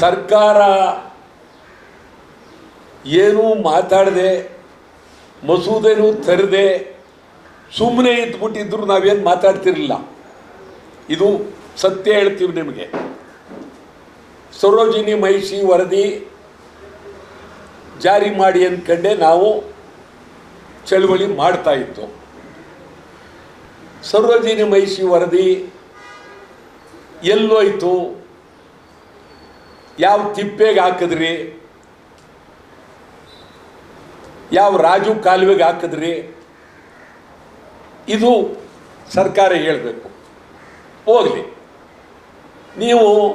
ಸರ್ಕಾರ ಏನೂ ಮಾತಾಡದೆ, ಮಸೂದೆನೂ ತರದೆ ಸುಮ್ಮನೆ ಇದ್ಬಿಟ್ಟಿದ್ರು ನಾವೇನು ಮಾತಾಡ್ತಿರಲಿಲ್ಲ. ಇದು ಸತ್ಯ ಹೇಳ್ತೀವಿ ನಿಮಗೆ. ಸರೋಜಿನಿ ಮಹಿಷಿ ವರದಿ ಜಾರಿ ಮಾಡಿ ಅಂದ್ಕಂಡೆ ನಾವು ಚಳುವಳಿ ಮಾಡ್ತಾ ಇತ್ತು ಸರೋಜಿನಿ ಮಹಿಷಿ ವರದಿ ಎಲ್ಲೋಯ್ತು. ಯಾವ ತಿಪ್ಪೆಗೆ ಹಾಕಿದ್ರಿ? ಯಾವ ರಾಜು ಕಾಲುವೆಗೆ ಹಾಕಿದ್ರಿ? ಇದು ಸರ್ಕಾರ ಹೇಳಬೇಕು. ಹೋಗಲಿ. ನೀವು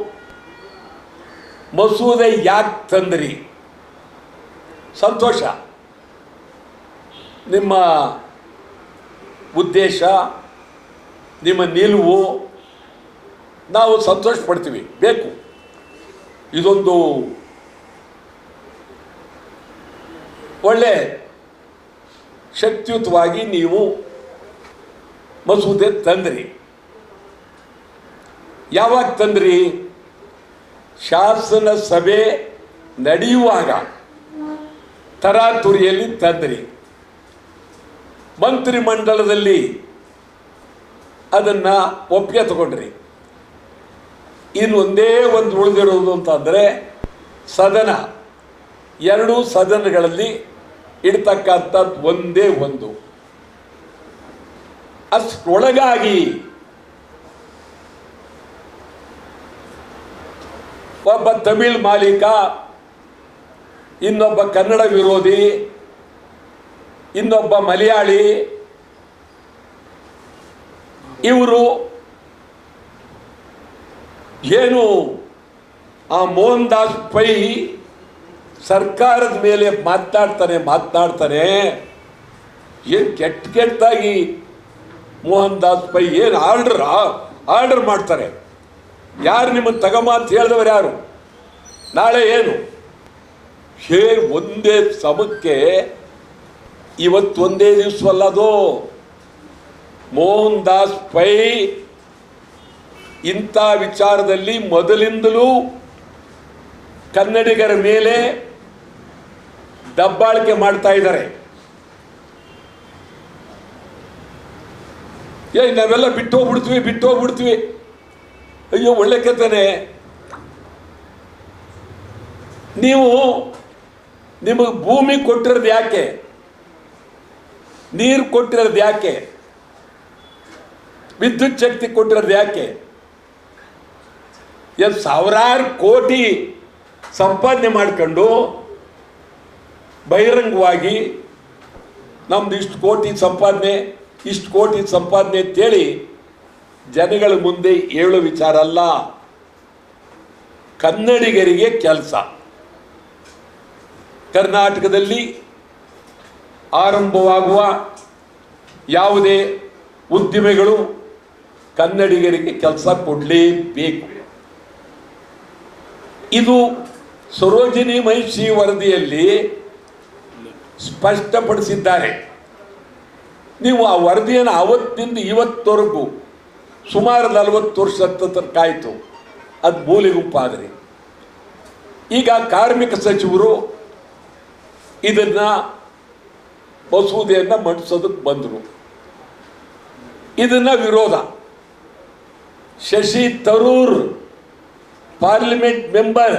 ಮಸೂದೆ ಯಾಕೆ ತಂದ್ರಿ? ಸಂತೋಷ. ನಿಮ್ಮ ಉದ್ದೇಶ, ನಿಮ್ಮ ನಿಲುವು, ನಾವು ಸಂತೋಷ ಪಡ್ತೀವಿ ಬೇಕು. ಇದೊಂದು ಒಳ್ಳೆ ಶಕ್ತಿಯುತವಾಗಿ ನೀವು ಮಸೂದೆ ತಂದ್ರಿ. ಯಾವಾಗ ತಂದ್ರಿ? ಶಾಸನ ಸಭೆ ನಡೆಯುವಾಗ ತರಾತುರಿಯಲ್ಲಿ ತಂದ್ರಿ. ಮಂತ್ರಿಮಂಡಲದಲ್ಲಿ ಅದನ್ನು ಒಪ್ಪಿಗೆ ತಗೊಂಡ್ರಿ. ಇನ್ನು ಒಂದೇ ಒಂದು ಉಳಿದಿರೋದು ಅಂತಂದರೆ ಸದನ. ಎರಡೂ ಸದನಗಳಲ್ಲಿ ಇಡ್ತಕ್ಕಂಥದ್ದು ಒಂದೇ ಒಂದು. ಅಷ್ಟೊಳಗಾಗಿ ಒಬ್ಬ ತಮಿಳ್ ಮಾಲೀಕ, ಇನ್ನೊಬ್ಬ ಕನ್ನಡ ವಿರೋಧಿ, ಇನ್ನೊಬ್ಬ ಮಲಯಾಳಿ, ಇವರು ಏನು ಆ ಮೋಹನ್ ದಾಸ್ ಪೈ ಸರ್ಕಾರದ ಮೇಲೆ ಮಾತನಾಡ್ತಾನೆ ಮಾತನಾಡ್ತಾನೆ ಏನು ಕೆಟ್ಟ ಕೆಟ್ಟದಾಗಿ ಮೋಹನ್ ದಾಸ್ ಪೈ ಏನು ಆರ್ಡ್ರ, ಆರ್ಡರ್ ಮಾಡ್ತಾರೆ. ಯಾರು ನಿಮ್ಮನ್ನು ತಗಮ ಅಂತ ಹೇಳಿದವರು ಯಾರು? ನಾಳೆ ಏನು? ಹೇ, ಒಂದೇ ಸಮಕ್ಕೆ ಇವತ್ತು ಒಂದೇ ದಿವಸವಲ್ಲ ಅದು ಮೋಹನ್ ದಾಸ್ ಪೈ ಇಂಥ ವಿಚಾರದಲ್ಲಿ ಮೊದಲಿಂದಲೂ ಕನ್ನಡಿಗರ ಮೇಲೆ ದಬ್ಬಾಳಿಕೆ ಮಾಡ್ತಾ ಇದ್ದಾರೆ. ಏ ನಾವೆಲ್ಲ ಬಿಟ್ಟು ಹೋಗ್ಬಿಡ್ತೀವಿ ಬಿಟ್ಟು ಹೋಗ್ಬಿಡ್ತೀವಿ. ಅಯ್ಯೋ, ಒಳ್ಳೆ ಕಥೆನೆ. ನೀವು ನಿಮಗೆ ಭೂಮಿ ಕೊಟ್ಟಿರೋದು ಯಾಕೆ? ನೀರು ಕೊಟ್ಟಿರೋದು ಯಾಕೆ? ವಿದ್ಯುತ್ ಶಕ್ತಿ ಕೊಟ್ಟಿರೋದು ಯಾಕೆ? ಏನು ಸಾವಿರಾರು ಕೋಟಿ ಸಂಪಾದನೆ ಮಾಡ್ಕೊಂಡು ಬಹಿರಂಗವಾಗಿ ನಮ್ದು ಇಷ್ಟು ಕೋಟಿ ಸಂಪಾದನೆ, ಇಷ್ಟು ಕೋಟಿ ಸಂಪಾದನೆ ಅಂತೇಳಿ ಜನಗಳ ಮುಂದೆ ಹೇಳೋ ವಿಚಾರ ಅಲ್ಲ. ಕನ್ನಡಿಗರಿಗೆ ಕೆಲಸ. ಕರ್ನಾಟಕದಲ್ಲಿ ಆರಂಭವಾಗುವ ಯಾವುದೇ ಉದ್ದಿಮೆಗಳು ಕನ್ನಡಿಗರಿಗೆ ಕೆಲಸ ಕೊಡಲೇಬೇಕು. ಇದು ಸರೋಜಿನಿ ಮಹಿಷಿ ವರದಿಯಲ್ಲಿ ಸ್ಪಷ್ಟಪಡಿಸಿದ್ದಾರೆ. ನೀವು ಆ ವರದಿಯನ್ನು ಅವತ್ತಿಂದ ಇವತ್ತವರೆಗೂ ಸುಮಾರು ನಲವತ್ತು ವರ್ಷ ಕಾಯಿತು ಅದು ಮೂಲೆಗುಂಪಾದ್ರಿ ಈಗ ಕಾರ್ಮಿಕ ಸಚಿವರು ಇದನ್ನು ಮಸೂದೆಯನ್ನು ಮಂಡಿಸೋದಕ್ಕೆ ಬಂದರು. ಇದನ್ನು ವಿರೋಧ. ಶಶಿ ತರೂರ್ ಪಾರ್ಲಿಮೆಂಟ್ ಮೆಂಬರ್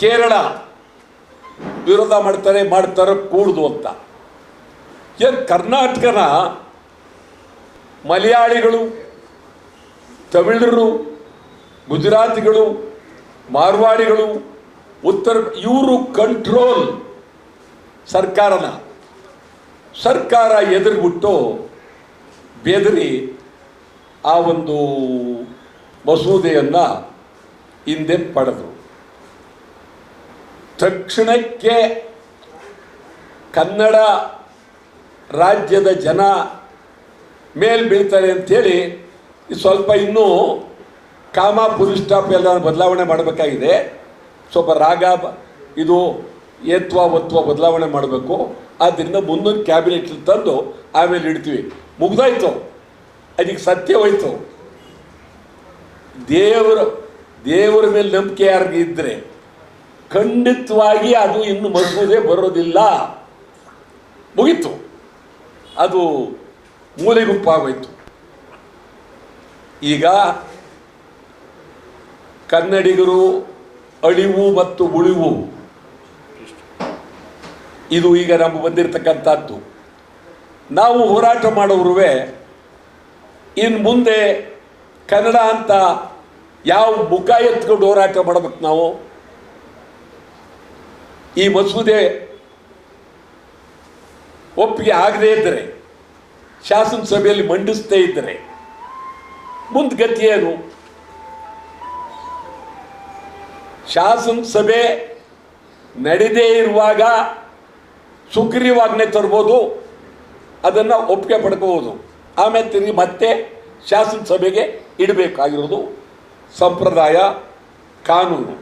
ಕೇರಳ ವಿರೋಧ ಮಾಡ್ತಾರೆ ಮಾಡ್ತಾರೆ, ಕೂಡ್ದು ಅಂತ. ಏನು ಕರ್ನಾಟಕನ ಮಲಯಾಳಿಗಳು, ತಮಿಳರು, ಗುಜರಾತಿಗಳು, ಮಾರ್ವಾಡಿಗಳು, ಉತ್ತರ, ಇವರು ಕಂಟ್ರೋಲ್ ಸರ್ಕಾರನ. ಸರ್ಕಾರ ಎದುರುಬಿಟ್ಟು ಬೆದರಿ ಆ ಒಂದು ಮಸೂದೆಯನ್ನು ಹಿಂದೆ ಪಡೆದ್ರು. ತಕ್ಷಣಕ್ಕೆ ಕನ್ನಡ ರಾಜ್ಯದ ಜನ ಮೇಲೆ ಬೀಳ್ತಾರೆ ಅಂಥೇಳಿ ಸ್ವಲ್ಪ ಇನ್ನೂ ಕಾಮ ಪುರಿ ಸ್ಟಾಪ್ ಎಲ್ಲ ಬದಲಾವಣೆ ಮಾಡಬೇಕಾಗಿದೆ. ಸ್ವಲ್ಪ ರಾಗ ಇದು ಏತ್ವ ಒತ್ವ ಬದಲಾವಣೆ ಮಾಡಬೇಕು. ಆದ್ದರಿಂದ ಮುಂದೊಂದು ಕ್ಯಾಬಿನೆಟ್ ತಂದು ಆಮೇಲೆ ಇಡ್ತೀವಿ. ಮುಗ್ದಾಯ್ತು. ಅದಕ್ಕೆ ಸತ್ಯ ಹೋಯ್ತು. ದೇವರ ದೇವರ ಮೇಲೆ ನಂಬಿಕೆ ಯಾರಿಗೆ ಇದ್ದರೆ ಖಂಡಿತವಾಗಿ ಅದು ಇನ್ನು ಮಸೂದೆ ಬರೋದಿಲ್ಲ. ಮುಗೀತು. ಅದು ಮೂಲೆಗುಪ್ಪಾಗೋಯ್ತು ಈಗ ಕನ್ನಡಿಗರು ಅಳಿವು ಮತ್ತು ಉಳಿವು. ಇದು ಈಗ ನಮಗೆ ಬಂದಿರತಕ್ಕಂಥದ್ದು. ನಾವು ಹೋರಾಟ ಮಾಡೋರುವೆ. ಇನ್ನು ಮುಂದೆ ಕನ್ನಡ ಅಂತ ಯಾವ ಮುಖ ಎತ್ಕೊಂಡು ಹೋರಾಟ ಮಾಡ್ಬೇಕು ನಾವು? ಈ ಮಸೂದೆ ಒಪ್ಪಿಗೆ ಆಗದೇ ಇದ್ದರೆ ಶಾಸನಸಭೆಯಲ್ಲಿ ಮಂಡಿಸದೇ ಇದ್ದರೆ ಮುಂದೆ ಗತಿ ಏನು ಶಾಸನಸಭೆ ನಡೆದೇ ಇರುವಾಗ ಸುಗ್ರೀವಾಜ್ಞೆ ತರ್ಬೋದು, ಅದನ್ನು ಒಪ್ಪಿಗೆ ಪಡ್ಕೋಬೋದು. ಆಮೇಲೆ ತಿರುಗಿ ಮತ್ತೆ ಶಾಸನಸಭೆಗೆ ಇಡಬೇಕಾಗಿರೋದು. ಸಂಪ್ರದಾಯ ಕಾನೂನು